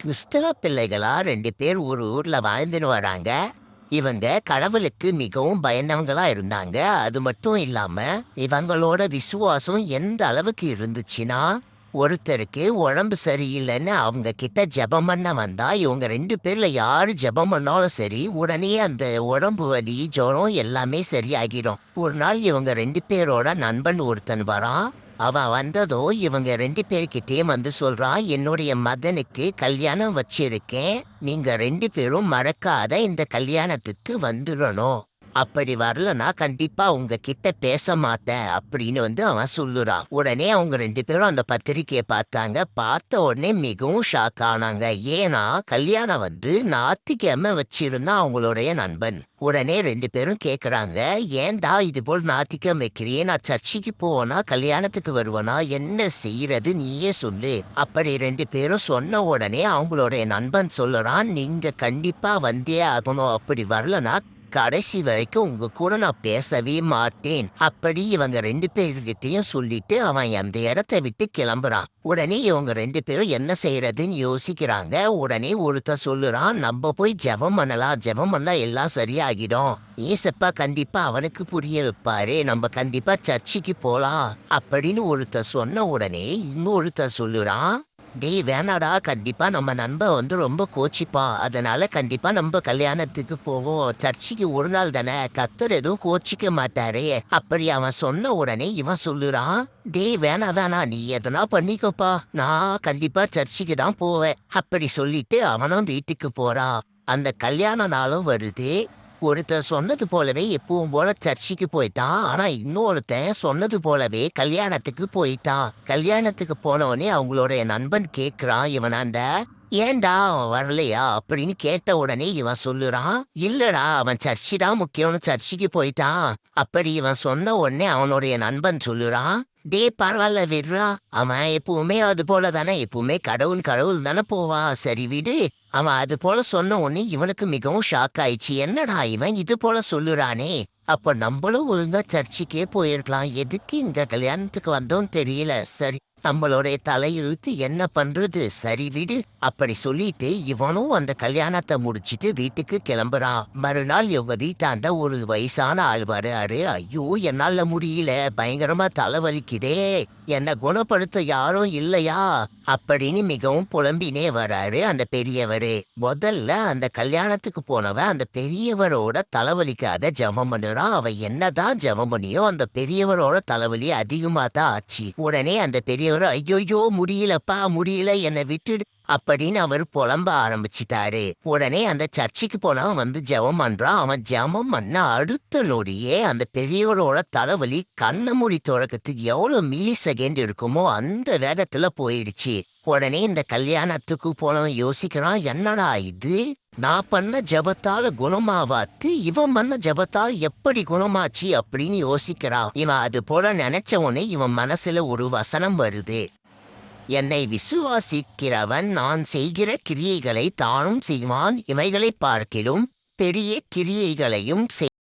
கிறிஸ்தவ பிள்ளைகளா ரெண்டு பேர் ஒரு ஊர்ல வாழ்ந்துன்னு வராங்க. இவங்க கடவுளுக்கு மிகவும் பயந்தவங்களா இருந்தாங்க. அது மட்டும் இல்லாம இவங்களோட விசுவாசம் எந்த அளவுக்கு இருந்துச்சுன்னா ஒருத்தருக்கு உடம்பு சரியில்லைன்னு அவங்க கிட்ட ஜெபம் பண்ண வந்தா இவங்க ரெண்டு பேர்ல யாரு ஜெபம் பண்ணாலும் சரி உடனே அந்த உடம்பு வலி ஜுரம் எல்லாமே சரியாகிடும். ஒரு நாள் இவங்க ரெண்டு பேரோட நண்பன் ஒருத்தன் வரான். அவ வந்ததோ இவங்க ரெண்டு பேர்கிட்டயும் வந்து சொல்றா என்னுடைய மதனுக்கு கல்யாணம் வச்சிருக்கேன். நீங்க ரெண்டு பேரும் மறக்காத இந்த கல்யாணத்துக்கு வந்துடணும் அப்படி வரலன்னா கண்டிப்பா உங்ககிட்ட பேச மாட்டேன் அப்படின்னு வந்து அவன் சொல்லுறான். உடனே அவங்க ரெண்டு பேரும் அந்த பத்திரிக்கையை பார்த்தாங்க. பார்த்த உடனே மிகவும் ஷாக் ஆனாங்க. ஏன்னா கல்யாணம் வந்து ஞாத்திக்கிழமை வச்சிருந்தா அவங்களுடைய நண்பன். உடனே ரெண்டு பேரும் கேக்குறாங்க. ஏன்டா இது போல் ஞாத்திக்கிழமை வைக்கிறியே? நான் சர்ச்சைக்கு போனா கல்யாணத்துக்கு வருவனா? என்ன செய்யறது நீயே சொல்லு. அப்படி ரெண்டு பேரும் சொன்ன உடனே அவங்களுடைய நண்பன் சொல்லுறான். நீங்க கண்டிப்பா வந்தே ஆகணும். அப்படி வரலனா கடைசி வரைக்கும் உங்க கூட நான் பேசவே மாட்டேன். அப்படி இவங்க ரெண்டு பேர்கிட்டையும் சொல்லிட்டு அவன் அந்த இடத்த விட்டு கிளம்புறான். உடனே இவங்க ரெண்டு பேரும் என்ன செய்யறதுன்னு யோசிக்கிறாங்க. உடனே ஒருத்தர் சொல்லுறான் நம்ம போய் ஜெபம் பண்ணலாம் ஜெபம் பண்ணா எல்லாம் சரியாகிடும். ஏசப்பா கண்டிப்பா அவனுக்கு புரிய வைப்பாரு. நம்ம கண்டிப்பா சர்ச்சுக்கு போலாம். அப்படின்னு ஒருத்தர் சொன்ன உடனே இன்னொருத்தர் சொல்லுறான் டேய் வேணாடா. கண்டிப்பாக நம்ம நண்பன் வந்து ரொம்ப கோச்சிப்பான் அதனால கண்டிப்பாக நம்ம கல்யாணத்துக்கு போவோம். சர்ச்சுக்கு ஒரு நாள் தானே. கத்தர் எதுவும் கோச்சிக்க மாட்டாரே. அப்படி அவன் சொன்ன உடனே இவன் சொல்லுறான் டேய் வேணா வேணா நீ எதனா பண்ணிக்கோப்பா. நான் கண்டிப்பாக சர்ச்சுக்கு தான் போவேன். அப்படி சொல்லிட்டு அவனும் வீட்டுக்கு போறான். அந்த கல்யாண நாளும் வருது. ஒருத்தன் சொன்னது போலவே எப்பவும் போல சர்ச்சுக்கு போயிட்டான். ஆனா இன்னொருத்தன் சொன்னது போலவே கல்யாணத்துக்கு போயிட்டான். கல்யாணத்துக்கு போனவனே அவங்களோட நண்பன் கேக்குறான். இவனாண்ட ஏன்டா அவன் வரலையா? அப்படின்னு கேட்ட உடனே இவன் சொல்லுறான். இல்லடா அவன் சர்ச்சு தான் முக்கியம்னு சர்ச்சுக்கு போயிட்டான். அப்படி இவன் சொன்ன உடனே அவனுடைய நண்பன் சொல்லுறான். டே பரவாயில்ல விடுறா. அவன் எப்பவுமே அது போல தானே எப்பவுமே கடவுள் கடவுள் தானே போவான் சரி விடு. அவன் அது போல சொன்ன உடனே இவனுக்கு மிகவும் ஷாக் ஆயிடுச்சு. என்னடா இவன் இது போல சொல்லுறானே? அப்ப நம்மளும் ஒழுங்கா சர்ச்சுக்கே போயிருக்கலாம் எதுக்கு இந்த கல்யாணத்துக்கு வந்தோம் தெரியல. சரி. நம்மளுடைய தலையெழுத்து என்ன பண்றது? சரி விடு. அப்படி சொல்லிட்டு இவனும் அந்த கல்யாணத்தை முடிச்சிட்டு வீட்டுக்கு கிளம்புறான் மறுநாள் இவங்க வீட்டாண்ட ஒரு வயசான ஆள் வராரு. ஐயோ என்னால முடியல. பயங்கரமா தலைவலிக்குதே. என்ன குணப்படுத்த யாரும் இல்லையா? அப்படின்னு மிகவும் புலம்பினே வராரு அந்த பெரியவரு. முதல்ல அந்த கல்யாணத்துக்கு போனவன் அந்த பெரியவரோட தலைவலிக்காத ஜெபம் பண்ணுறான் அவன் என்னதான் ஜெபம் பண்ணியோ அந்த பெரியவரோட தலைவலி அதிகமா தான் ஆச்சு. உடனே அந்த பெரியவர் ஐயோயோ முடியலப்பா முடியல என்னை விட்டுடு. அப்படின்னு அவர் புலம்ப ஆரம்பிச்சிட்டாரு. உடனே அந்த சர்ச்சுக்கு போனவன் வந்து ஜெபம் பண்றான் அவன் ஜெபம் பண்ண அடுத்த நொடியே அந்த பெரியவரோட தலைவலி கண்ண மூடி தொடக்கத்துக்கு எவ்வளவு மில்லி செகண்ட் இருக்குமோ அந்த வேகத்துல போயிடுச்சு. உடனே இந்த கல்யாணத்துக்கு போனவன் யோசிக்கிறான் என்னடா இது? நான் பண்ண ஜபத்தால குணமாவாத்து? இவன் பண்ண ஜபத்தால் எப்படி குணமாச்சு? அப்படின்னு யோசிக்கிறான். இவன் அது போல நினைச்ச உடனே இவன் மனசுல ஒரு வசனம் வருது. என்னை விசுவாசிக்கிறவன் நான் செய்கிற கிரியைகளை தானும் செய்வான். இவைகளை பார்க்கிலும் பெரிய கிரியைகளையும் செய்